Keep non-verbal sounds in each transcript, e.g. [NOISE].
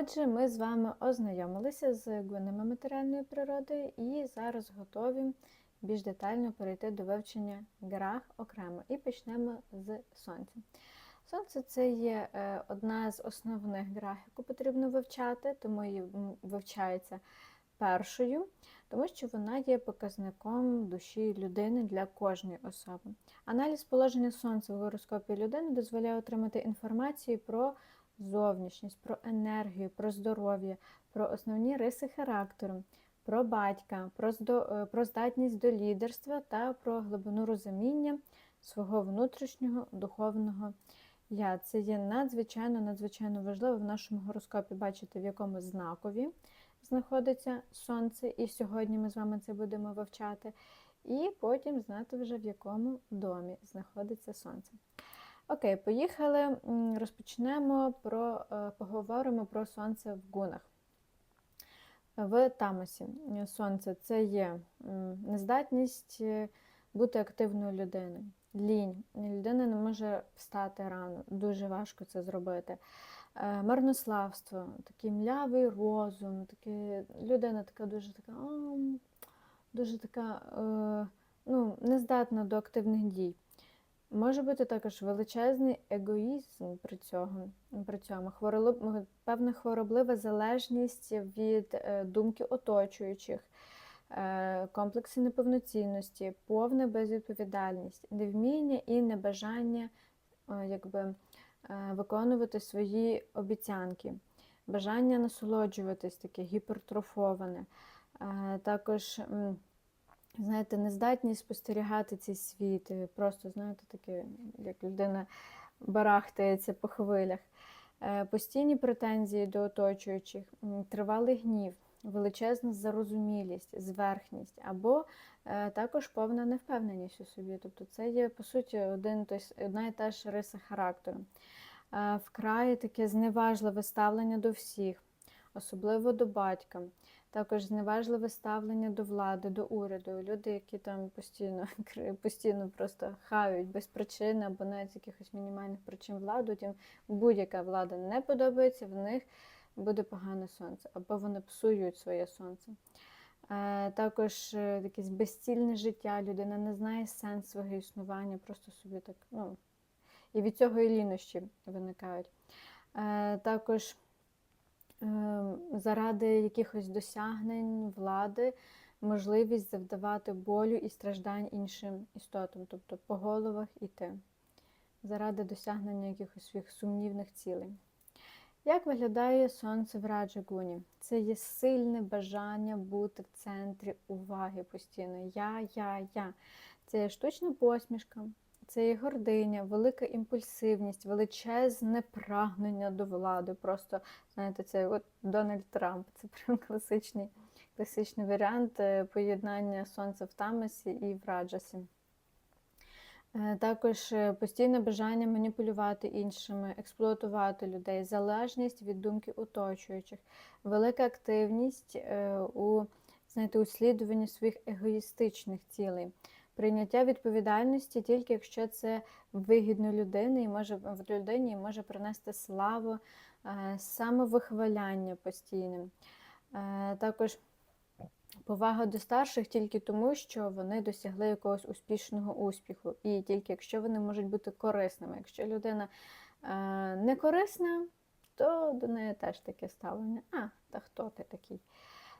Отже, ми з вами ознайомилися з гунами матеріальної природи і зараз готові більш детально перейти до вивчення грах окремо. І почнемо з сонця. Сонце це є е, одна з основних грах, яку потрібно вивчати, тому її вивчається першою, тому що вона є показником душі людини для кожної особи. Аналіз положення сонця в гороскопі людини дозволяє отримати інформацію про зовнішність, про енергію, про здоров'я, про основні риси характеру, про батька, про, здо- е, про здатність до лідерства та про глибину розуміння свого внутрішнього духовного я. Це є надзвичайно надзвичайно важливо в нашому гороскопі бачити, в якому знакові знаходиться сонце, і сьогодні ми з вами це будемо вивчати. І потім знати вже в якому домі знаходиться сонце. Окей, поїхали. Розпочнемо про е, поговоримо про сонце в гунах. В Тамасі е, сонце це є нездатність е, бути активною людиною. Лінь. Людина не може встати рано, дуже важко це зробити. Е, Марнославство, такий млявий розум, такі, людина така дуже така, дуже така ну, нездатна до активних дій. Може бути також величезний егоїзм при цьому, при цьому хворолоб, певна хвороблива залежність від е, думки оточуючих, е, комплекси неповноцінності, повна безвідповідальність, невміння і небажання е, якби, виконувати свої обіцянки, бажання насолоджуватись таке гіпертрофоване. Також знаєте, нездатність спостерігати цей світ, е, просто, знаєте, таке, як людина барахтається по хвилях, Е, постійні претензії до оточуючих, тривалий гнів, величезна зарозумілість, зверхність, або е, також повна невпевненість у собі. Тобто це є, по суті, один, одна і та ж риса характеру. Вкрай таке зневажливе ставлення до всіх, особливо до батька. Також зневажливе ставлення до влади, до уряду. Люди, які там постійно, [LAUGHS] постійно просто хають без причини або навіть з якихось мінімальних причин владу, тим будь-яка влада не подобається, в них буде погане сонце, або вони псують своє сонце. Е, Також е, якесь безцільне життя, людина не знає сенс свого існування, просто собі так, ну, і від цього і лінощі виникають. Е, Також е, заради якихось досягнень влади можливість завдавати болю і страждань іншим істотам, тобто по головах іти, заради досягнення якихось своїх сумнівних цілей. Як виглядає сонце в Раджагуні? Це є сильне бажання бути в центрі уваги постійно. Я, я, я. Це штучна посмішка, це є гординя, велика імпульсивність, величезне прагнення до влади. Просто, знаєте, це от Дональд Трамп. Це прям класичний, класичний варіант е, поєднання сонця в Тамасі і в Раджасі. Е, Також е, постійне бажання маніпулювати іншими, експлуатувати людей, залежність від думки оточуючих, велика активність у знаєте, услідуванні своїх егоїстичних цілей, прийняття відповідальності тільки якщо це вигідно людини і може в людині і може принести славу, е, самовихваляння постійне. Е, Також Повага до старших тільки тому, що вони досягли якогось успішного успіху, і тільки якщо вони можуть бути корисними. Якщо людина е, не корисна, то до неї теж таке ставлення. А, та хто ти такий?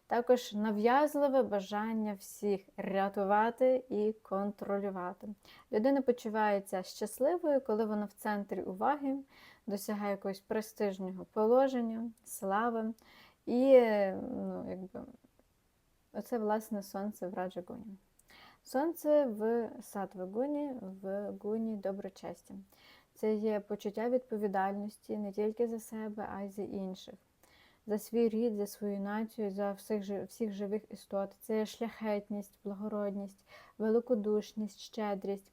Також нав'язливе бажання всіх рятувати і контролювати. Людина почувається щасливою, коли вона в центрі уваги, досягає якогось престижного положення, слави і ну, якби, Оце, власне, сонце в Раджагуні. Сонце в Сатвагуні, в гуні доброчестя. Це є почуття відповідальності не тільки за себе, а й за інших, за свій рід, за свою націю, за всіх, всіх живих істот. Це шляхетність, благородність, великодушність, щедрість.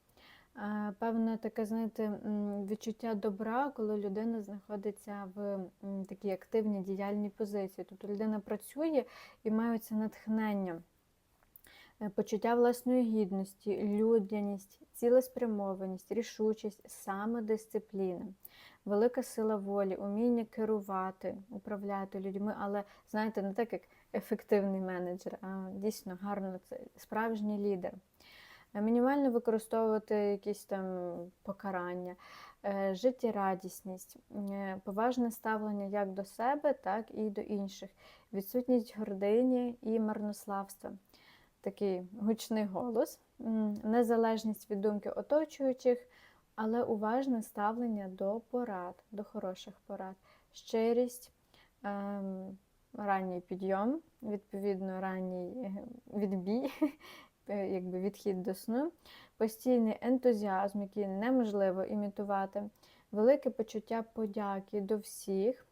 Певне таке, знаєте, відчуття добра, коли людина знаходиться в такій активній діяльній позиції. Тобто людина працює і має це натхнення почуття власної гідності, людяність, цілеспрямованість, рішучість, самодисципліна, велика сила волі, уміння керувати, управляти людьми, але знаєте, не так як ефективний менеджер, а дійсно гарно це справжній лідер. Е, Мінімально використовувати якісь там покарання, е, життєрадісність, е, поважне ставлення як до себе, так і до інших, відсутність гордині і марнославства, такий гучний голос, незалежність від думки оточуючих, але уважне ставлення до порад, до хороших порад, щирість, ем, ранній підйом, відповідно, ранній е, відбій, [LAUGHS] е, якби відхід до сну, постійний ентузіазм, який неможливо імітувати, велике почуття подяки до всіх.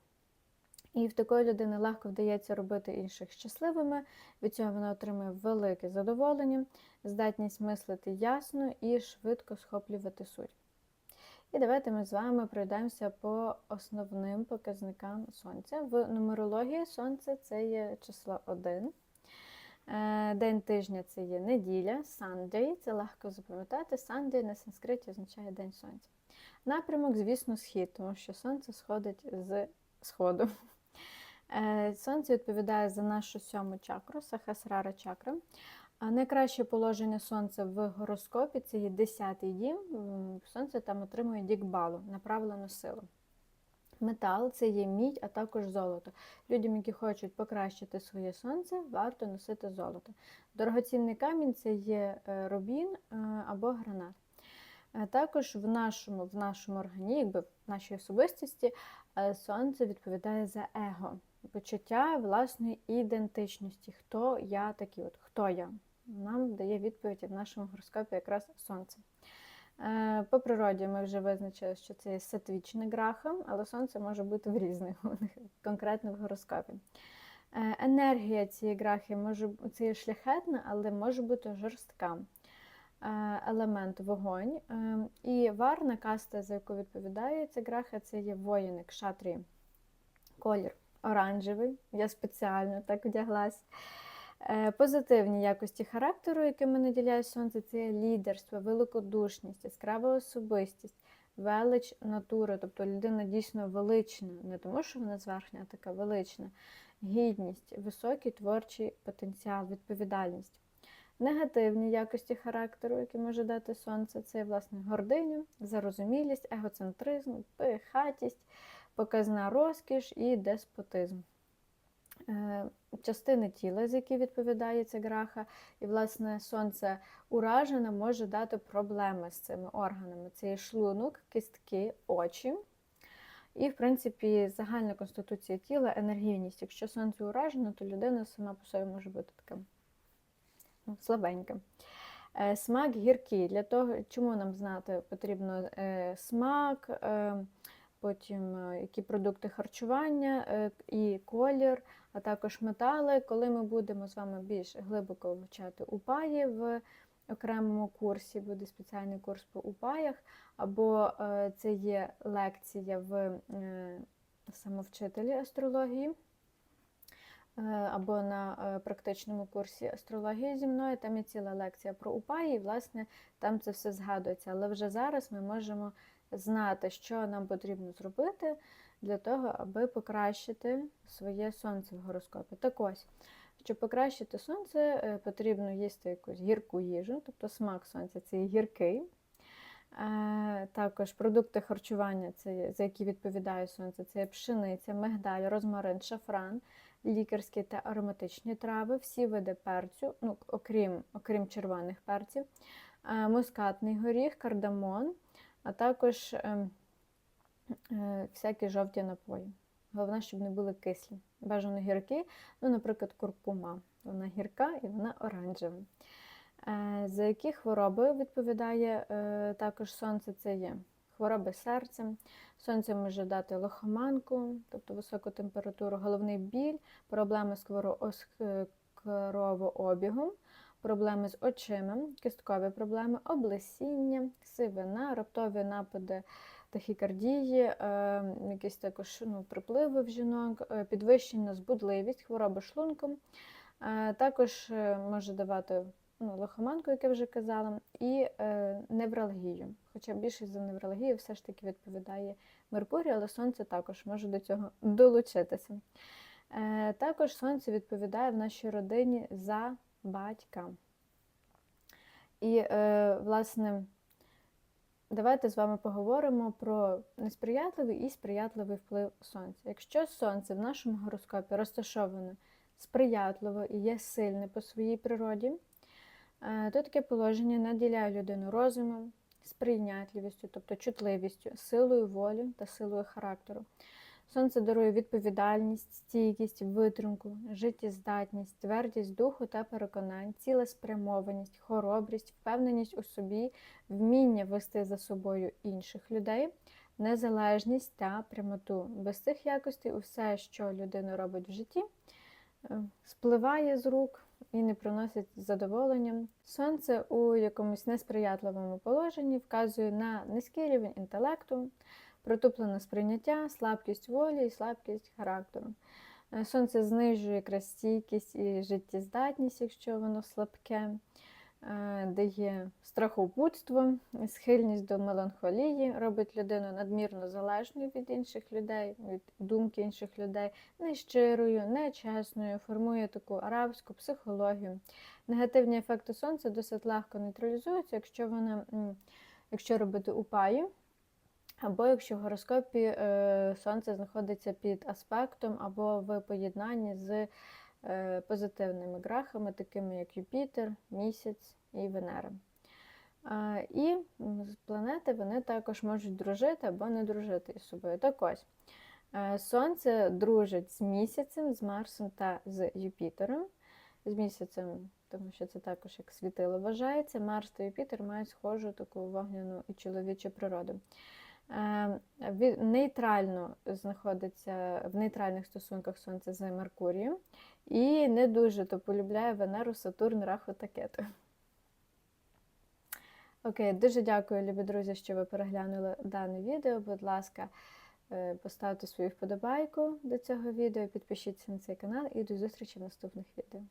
І в такої людини легко вдається робити інших щасливими. Від цього вона отримує велике задоволення, здатність мислити ясно і швидко схоплювати суть. І давайте ми з вами пройдемося по основним показникам сонця. В нумерології сонце це є число 1. Е, День тижня це є неділя, Sunday, це легко запам'ятати. Sunday на санскриті означає День Сонця. Напрямок, звісно, схід, тому що сонце сходить з сходу. Е, Сонце відповідає за нашу сьому чакру, Сахасрара чакра. А найкраще положення сонця в гороскопі це є 10-й дім. Сонце там отримує дікбалу, направлену силу. Метал це є мідь, а також золото. Людям, які хочуть покращити своє сонце, варто носити золото. Дорогоцінний камінь це є е, рубін е, або гранат. Також в нашому, в нашому органі, якби в нашій особистості, сонце відповідає за его, почуття власної ідентичності. Хто я такий? От хто я? Нам дає відповідь в нашому гороскопі якраз сонце. Е, По природі ми вже визначили, що це є сатвічне граха, але сонце може бути в різних, [LAUGHS] конкретно в гороскопі. Е, Енергія цієї грахи може це є шляхетна, але може бути жорстка. Е, Елемент вогонь. І варна каста, за яку відповідає ця граха, це є воїни, кшатрії. Колір оранжевий. Я спеціально так одяглась. Е, Позитивні якості характеру, якими наділяє сонце, це є лідерство, великодушність, яскрава особистість, велич натури, тобто людина дійсно велична, не тому, що вона зверхня, а така велична, гідність, високий творчий потенціал, відповідальність. Негативні якості характеру, які може дати сонце, це власне гординя, зарозумілість, егоцентризм, пихатість, показна розкіш і деспотизм. Е, Частини тіла, з які відповідає ця граха, і, власне, сонце уражене може дати проблеми з цими органами. Це є шлунок, кістки, очі. І, в принципі, загальна конституція тіла, енергійність. Якщо сонце уражено, то людина сама по собі може бути така ну, слабенька. Е, Смак гіркий. Для того, чому нам знати потрібно е, смак, потім е, які продукти харчування е, і колір, а також метали. Коли ми будемо з вами більш глибоко вивчати упаї в окремому курсі, буде спеціальний курс по упаях, або е, це є лекція в самовчителі астрології. Або на практичному курсі астрології зі мною, там є ціла лекція про упаї, і, власне, там це все згадується. Але вже зараз ми можемо знати, що нам потрібно зробити для того, аби покращити своє сонце в гороскопі. Так ось, щоб покращити сонце, е, потрібно їсти якусь гірку їжу, тобто смак сонця це гіркий. Е, Також продукти харчування, це, за які відповідає сонце, це пшениця, мигдаль, розмарин, шафран, лікарські та ароматичні трави, всі види перцю, ну, окрім, окрім червоних перців, е, мускатний горіх, кардамон, а також ем, е, всякі жовті напої. Головне, щоб не були кислі. Бажано гіркі, ну, наприклад, куркума. Вона гірка і вона оранжева. Е, За які хвороби відповідає е, також сонце? Це є хвороби серця. Сонце може дати лохоманку, тобто високу температуру, головний біль, проблеми з кровообігом, проблеми з очима, кісткові проблеми, облесіння, сивина, раптові напади тахікардії, е, якісь також ну, припливи в жінок, е, підвищена збудливість, хвороби шлунку. Е, Також може давати ну, лихоманку, як я вже казала, і е, невралгію. Хоча більшість за невралгію все ж таки відповідає Меркурій, але Сонце також може до цього долучитися. Е, також Сонце відповідає в нашій родині за батька. І, е, власне, давайте з вами поговоримо про несприятливий і сприятливий вплив Сонця. Якщо Сонце в нашому гороскопі розташоване сприятливо і є сильне по своїй природі, е, то таке положення наділяє людину розумом, сприйнятливістю, тобто чутливістю, силою волі та силою характеру. Сонце дарує відповідальність, стійкість, витримку, життєздатність, твердість духу та переконань, цілеспрямованість, хоробрість, впевненість у собі, вміння вести за собою інших людей, незалежність та прямоту. Без цих якостей усе, що людина робить в житті, е, спливає з рук і не приносить задоволення. Сонце у якомусь несприятливому положенні вказує на низький рівень інтелекту, протуплене сприйняття, слабкість волі і слабкість характеру. Е, Сонце знижує якраз стійкість і життєздатність, якщо воно слабке, е, дає страхопутство, схильність до меланхолії, робить людину надмірно залежною від інших людей, від думки інших людей, нещирою, нечесною, формує таку арабську психологію. Негативні ефекти сонця досить легко нейтралізуються, якщо вона, якщо робити упаї. Або якщо в гороскопі е, Сонце знаходиться під аспектом або в поєднанні з е, позитивними грахами, такими як Юпітер, Місяць і Венера. І планети вони також можуть дружити або не дружити із собою. Так ось, е, Сонце дружить з місяцем, з Марсом та з Юпітером. З місяцем, тому що це також як світило вважається. Марс та Юпітер мають схожу таку вогняну і чоловічу природу. Е, Нейтрально знаходиться в нейтральних стосунках Сонце з Меркурієм і не дуже то полюбляє Венеру, Сатурн, Раху та Кету. Окей, дуже дякую, любі друзі, що ви переглянули дане відео. Будь ласка, е, поставте свою вподобайку до цього відео, підпишіться на цей канал і до зустрічі в наступних відео.